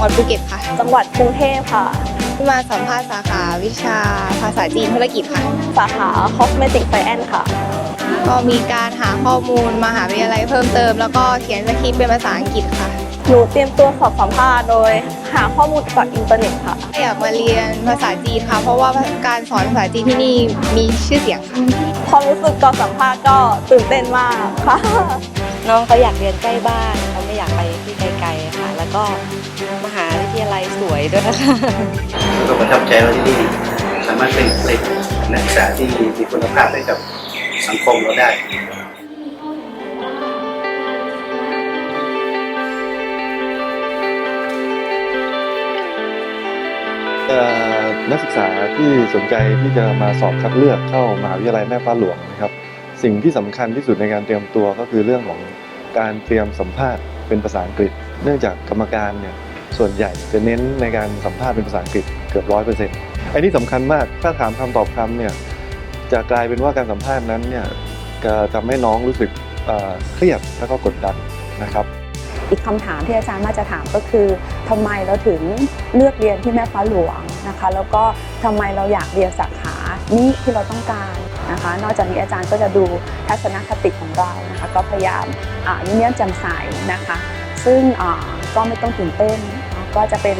งหวัดภูเก็ตค่ะ จังหวัดกรุงเทพค่ะ มาสัมภาษณ์สาขาวิชาภาษาจีนธุรกิจค่ะ สาขา Cosmetic Science ค่ะ ก็มีการหาข้อมูลมหาวิทยาลัยเพิ่มเติม แล้วก็เขียนสคริปต์เป็นภาษาอังกฤษค่ะ หนูเตรียมตัวสอบสัมภาษณ์โดย หาข้อมูลจากอินเทอร์เน็ตค่ะ อยากมาเรียนภาษาจีนค่ะ เพราะว่าการสอนภาษาจีนที่นี่มีชื่อเสียงค่ะความรู้สึกก่อนสัมภาษณ์ก็ตื่นเต้นมากค่ะน้องเขาอยากเรียนใกล้บ้านเขาไม่อยากไปที่ไกลๆค่ะ แล้วก็ มหาวิทยาลัยสวยด้วยนะคะก็ประทับใจว่าที่นี่สามารถเป็นผลิตนักศึกษาที่มีคุณภาพให้กับสังคมเราได้เอ่อนักศึกษาที่สนใจที่จะมาสอบคัดเลือกเข้ามหาวิทยาลัยแม่ฟ้าหลวงนะครับ สิ่งที่สำคัญที่สุดในการเตรียมตัวก็คือเรื่องของการเตรียมสัมภาษณ์เป็นภาษาอังกฤษ เนื่องจากกรรมการเนี่ย ส่วนใหญ่จะเน้นในการสัมภาษณ์เป็นภาษาอังกฤษเกือบร้อยเปอร์เซ็นต์ไอ้นี่สำคัญมากถ้าถามคำตอบคำเนี่ยจะกลายเป็นว่าการสัมภาษณ์นั้นเนี่ยจะทำให้น้องรู้สึกเครียดแล้วก็กดดันนะครับ อีกคำถามที่อาจารย์มาจะถามก็คือทำไมเราถึงเลือกเรียนที่แม่ฟ้าหลวงนะคะ แล้วก็ทำไมเราอยากเรียนสาขานี้ที่เราต้องการนะคะ นอกจากนี้อาจารย์ก็จะดูทัศนคติของเรานะคะ ก็พยายามยิ้มแย้มแจ่มใสนะคะ ซึ่งก็ไม่ต้องตื่นเต้น ก็จะเป็น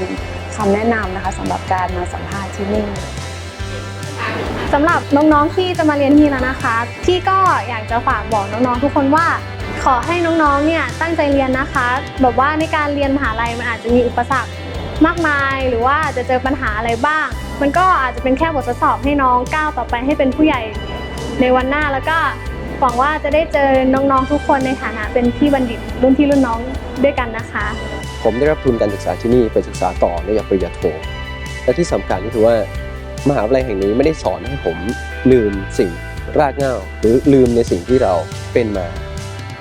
คำแนะนำนะคะสำหรับการมาสัมภาษณ์ที่นี่สำหรับน้องๆที่จะมาเรียนที่แล้วนะคะที่ก็อยากจะฝากบอกน้องๆทุกคนว่า ขอให้น้องๆเนี่ยตั้งใจเรียนนะคะแบบว่าในการเรียนมหาลัยมันอาจจะมีอุปสรรคมากมายหรือว่าจะเจอปัญหาอะไรบ้าง มันก็อาจจะเป็นแค่บททดสอบให้น้องก้าวต่อไปให้เป็นผู้ใหญ่ในวันหน้าแล้วก็ หวังว่าจะได้เจอน้องๆทุกคนในฐานะเป็นพี่บัณฑิตรุ่นพี่รุ่นน้องด้วยกันนะคะ ผมได้รับทุนการศึกษาที่นี่ไปศึกษาต่อในปริญญาโท และที่สำคัญก็คือว่ามหาวิทยาลัยแห่งนี้ไม่ได้สอนให้ผมลืมสิ่งรากเหง้าหรือลืมในสิ่งที่เราเป็นมา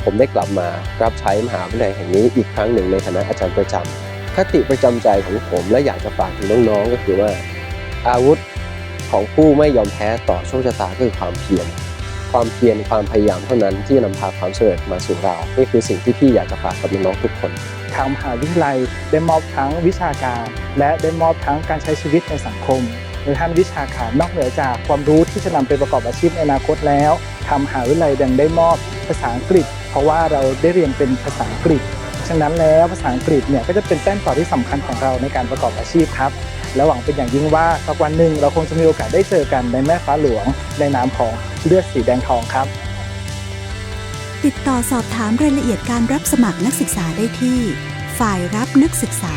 ผมได้กลับมารับใช้มหาวิทยาลัยแห่งนี้อีกครั้งหนึ่งในฐานะอาจารย์ประจำคติประจำใจของผมและอยากจะฝากถึงน้องๆก็คือว่า อาวุธของผู้ไม่ยอมแพ้ต่อโชคชะตาคือความเพียร ความเพียรความพยายามเท่านั้นที่จะนำพาความสำเร็จมาสู่เรา นี่คือสิ่งที่พี่อยากจะฝากกับน้องทุกคนทางมหาวิทยาลัยได้มอบทั้งวิชาการ และได้มอบทั้งการใช้ชีวิตในสังคมในท่านวิชาการนอกเหนือจากความรู้ที่จะนำไปประกอบอาชีพในอนาคตแล้วทางมหาวิทยาลัยยังได้มอบภาษาอังกฤษ เพราะว่าเราได้เรียนเป็นภาษาอังกฤษ ฉะนั้นแล้วภาษาอังกฤษเนี่ยก็จะเป็นแต้มต่อที่สำคัญของเราในการประกอบอาชีพครับ และหวังเป็นอย่างยิ่งว่าสักวันหนึ่งเราคงจะมีโอกาสได้เจอกันในแม่ฟ้าหลวง ในนามของเลือดสีแดงทองครับ ติดต่อสอบถามรายละเอียดการรับสมัครนักศึกษาได้ที่ ฝ่ายรับนักศึกษา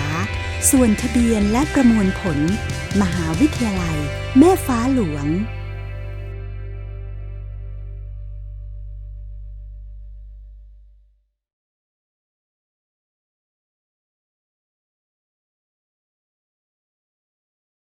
ส่วนทะเบียนและประมวลผล มหาวิทยาลัย แม่ฟ้าหลวง